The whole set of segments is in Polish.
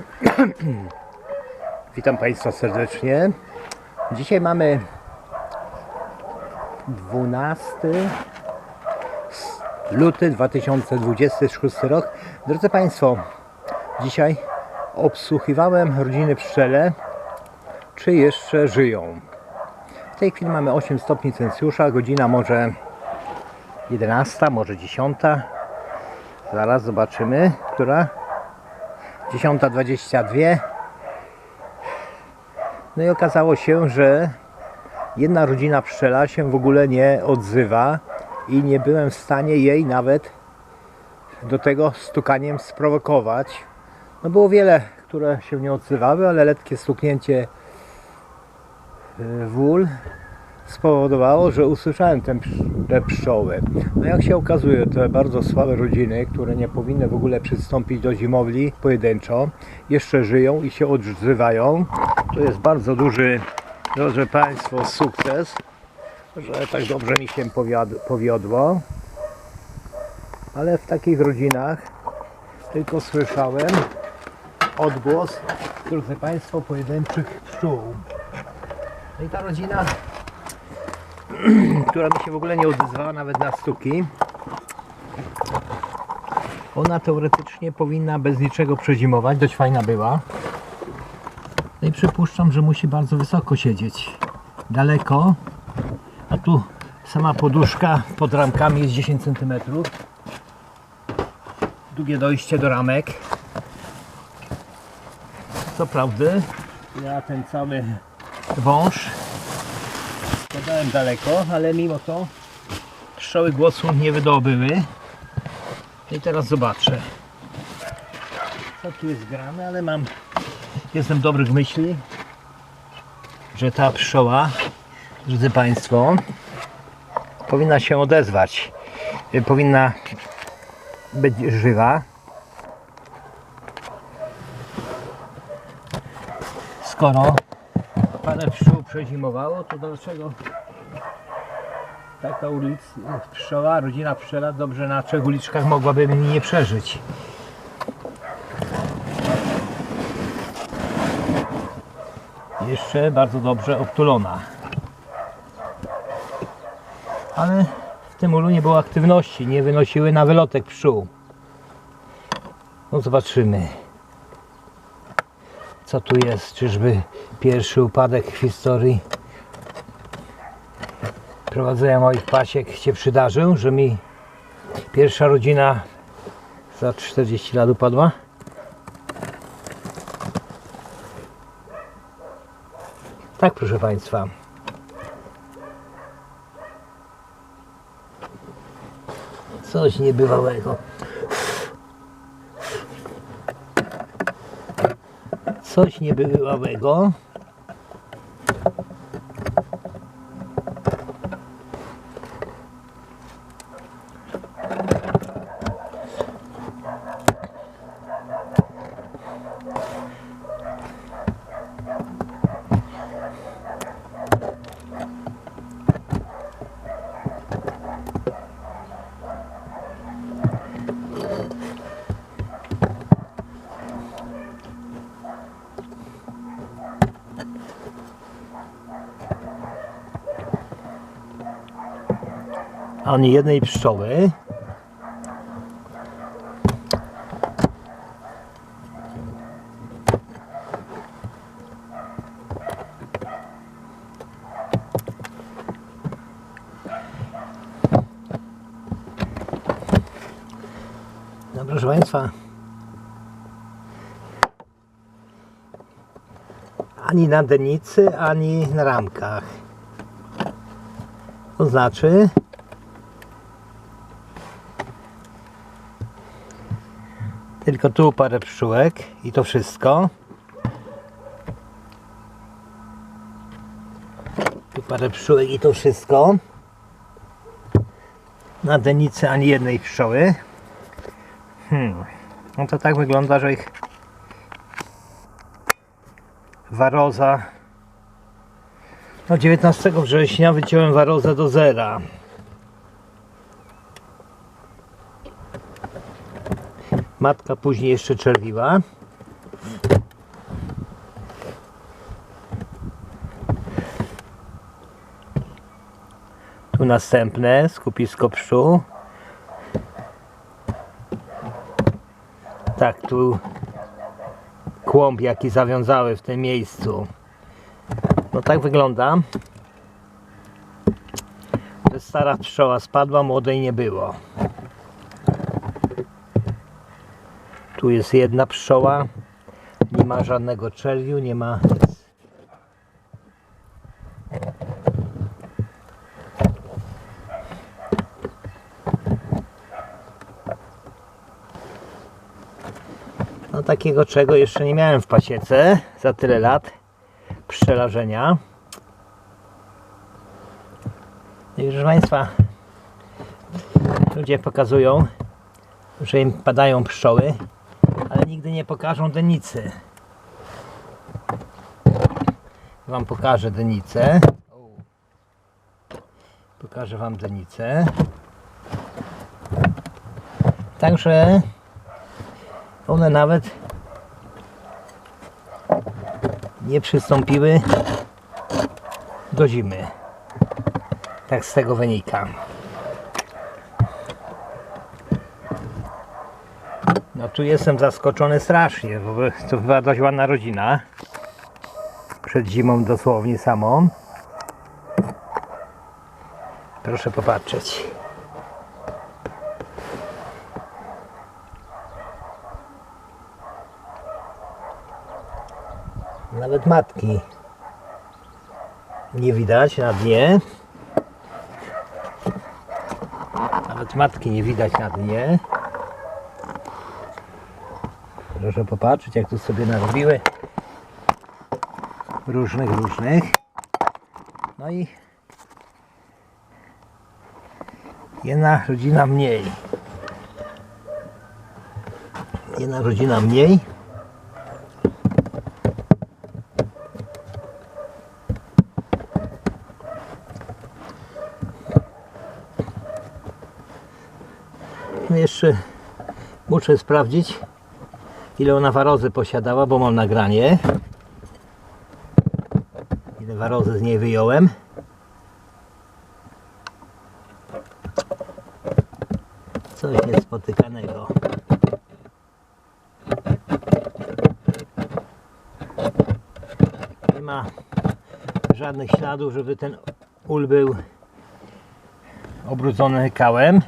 Witam Państwa serdecznie. Dzisiaj mamy 12 luty 2026 rok. Drodzy Państwo, dzisiaj obsłuchiwałem rodziny pszczele, czy jeszcze żyją. W tej chwili mamy 8 stopni Celsjusza, godzina może 11, może 10. Zaraz zobaczymy, która 10.22 no i okazało się, że jedna rodzina pszczela się w ogóle nie odzywa i nie byłem w stanie jej nawet do tego stukaniem sprowokować. No było wiele, które się nie odzywały, ale letkie stuknięcie y, w ul spowodowało, że usłyszałem te, psz- te pszczoły. No jak się okazuje, te bardzo słabe rodziny, które nie powinny w ogóle przystąpić do zimowli pojedynczo, jeszcze żyją i się odzywają. To jest bardzo duży, drodzy Państwo, sukces, że tak dobrze mi się powiodło. Ale w takich rodzinach tylko słyszałem odgłos, drodzy Państwo, pojedynczych pszczół. No i ta rodzina która mi się w ogóle nie odezwała nawet na stuki. Ona teoretycznie powinna bez niczego przezimować, dość fajna była. No i przypuszczam, że musi bardzo wysoko siedzieć. Daleko. A tu sama poduszka pod ramkami jest 10 cm. Długie dojście do ramek. Co prawdy, ja ten cały wąż Podałem daleko, ale mimo to pszczoły głosu nie wydobyły. I teraz zobaczę. Co tu jest grane, ale mam. Jestem dobrych myśli, że ta pszczoła, drodzy Państwo, powinna się odezwać. Powinna być żywa. Skoro parę pszczół przezimowało, to dlaczego taka ulic, pszczoła, rodzina pszczela dobrze na trzech uliczkach mogłaby mi nie przeżyć? Jeszcze bardzo dobrze obtulona. Ale w tym ulu nie było aktywności, nie wynosiły na wylotek pszczół. No zobaczymy co tu jest? Czyżby pierwszy upadek w historii prowadzenia moich pasiek się przydarzył, że mi pierwsza rodzina za 40 lat upadła? Tak, proszę Państwa. Coś niebywałego. Coś niebywałego. Ani jednej pszczoły. No proszę Państwa, ani na denicy, ani na ramkach. To znaczy, Tylko tu parę pszczółek i to wszystko. Tu parę pszczółek i to wszystko. Na denicy ani jednej pszczoły. Hmm. No to tak wygląda, że ich waroza no 19 września wyciąłem warozę do zera. Matka później jeszcze czerwiła. Tu następne skupisko pszczół. Tak, tu kłąb jaki zawiązały w tym miejscu. No tak wygląda. Stara pszczoła spadła, młodej nie było. Jest jedna pszczoła. Nie ma żadnego czerwiu, nie ma. No takiego czego jeszcze nie miałem w pasiece za tyle lat pszczelarzenia. No I proszę Państwa, ludzie pokazują, że im padają pszczoły, nigdy nie pokażą denicy. Wam pokażę denicę. Pokażę Wam denicę. Także one nawet nie przystąpiły do zimy. Tak z tego wynika. No tu jestem zaskoczony strasznie, bo to była dość ładna rodzina. Przed zimą dosłownie samą. Proszę popatrzeć. Nawet matki nie widać na dnie. Nawet matki nie widać na dnie. Proszę popatrzeć, jak tu sobie narobiły różnych, różnych. No i jedna rodzina mniej. Jedna rodzina mniej. Jeszcze muszę sprawdzić ile ona warozy posiadała, bo mam nagranie. Ile warozy z niej wyjąłem. Coś niespotykanego. Nie ma żadnych śladów, żeby ten ul był obrudzony kałem.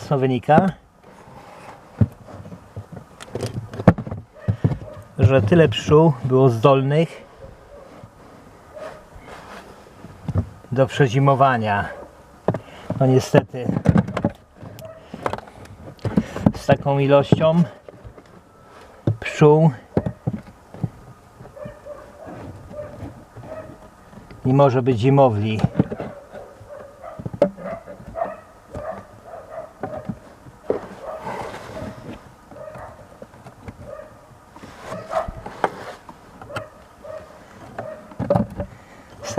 Jasno wynika, że tyle pszczół było zdolnych do przezimowania. No niestety z taką ilością pszczół nie może być zimowli.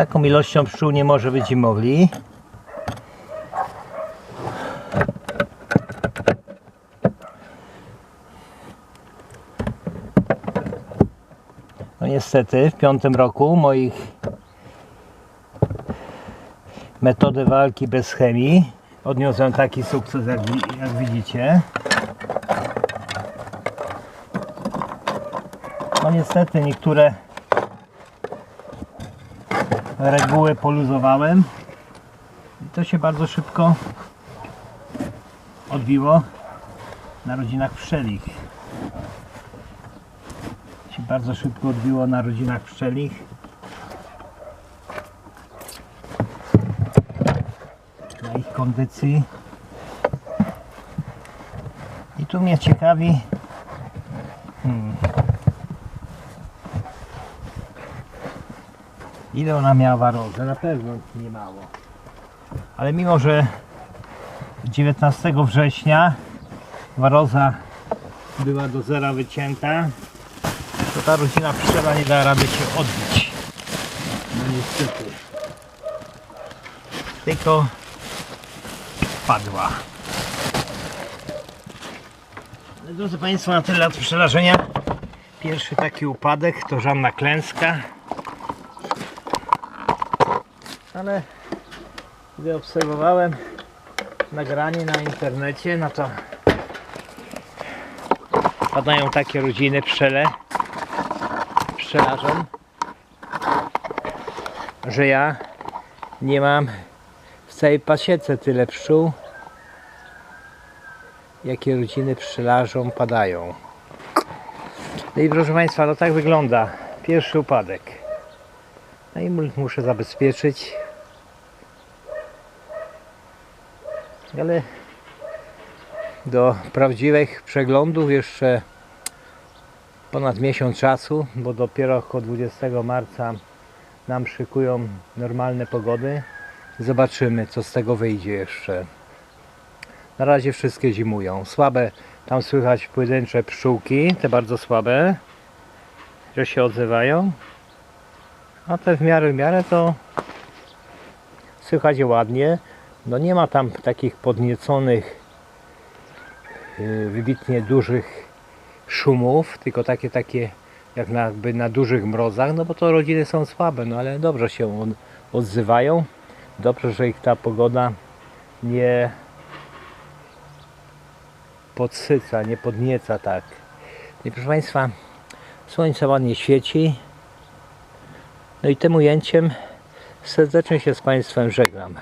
Taką ilością pszczół nie może być zimowli. No niestety w piątym roku moich metody walki bez chemii odniosłem taki sukces jak, jak widzicie. No niestety niektóre reguły poluzowałem. I to się bardzo szybko odbiło na rodzinach pszczelich. Się bardzo szybko odbiło na rodzinach pszczelich. Na ich kondycji. I tu mnie ciekawi hmm, Ile ona miała warozy? Na pewno nie mało. Ale mimo, że 19 września waroza była do zera wycięta, to ta rodzina pszczela nie da rady się odbić. No niestety. Tylko padła. Drodzy Państwo, na tyle lat przerażenia. Pierwszy taki upadek to żadna klęska. Ale gdy obserwowałem nagranie na internecie, no to padają takie rodziny pszczele pszczelarzom, że ja nie mam w całej pasiece tyle pszczół, jakie rodziny pszczelarzom padają. No i proszę Państwa, no tak wygląda pierwszy upadek. No i mu- muszę zabezpieczyć. Ale do prawdziwych przeglądów jeszcze ponad miesiąc czasu, bo dopiero około 20 marca nam szykują normalne pogody. Zobaczymy, co z tego wyjdzie jeszcze. Na razie wszystkie zimują. Słabe, tam słychać pojedyncze pszczółki, te bardzo słabe, że się odzywają. A te w miarę, w miarę to słychać ładnie. No nie ma tam takich podnieconych, yy, wybitnie dużych szumów, tylko takie, takie jak na, na dużych mrozach, no bo to rodziny są słabe, no ale dobrze się odzywają. Dobrze, że ich ta pogoda nie podsyca, nie podnieca tak. No I proszę Państwa, słońce ładnie świeci. No i tym ujęciem serdecznie się z Państwem żegnam.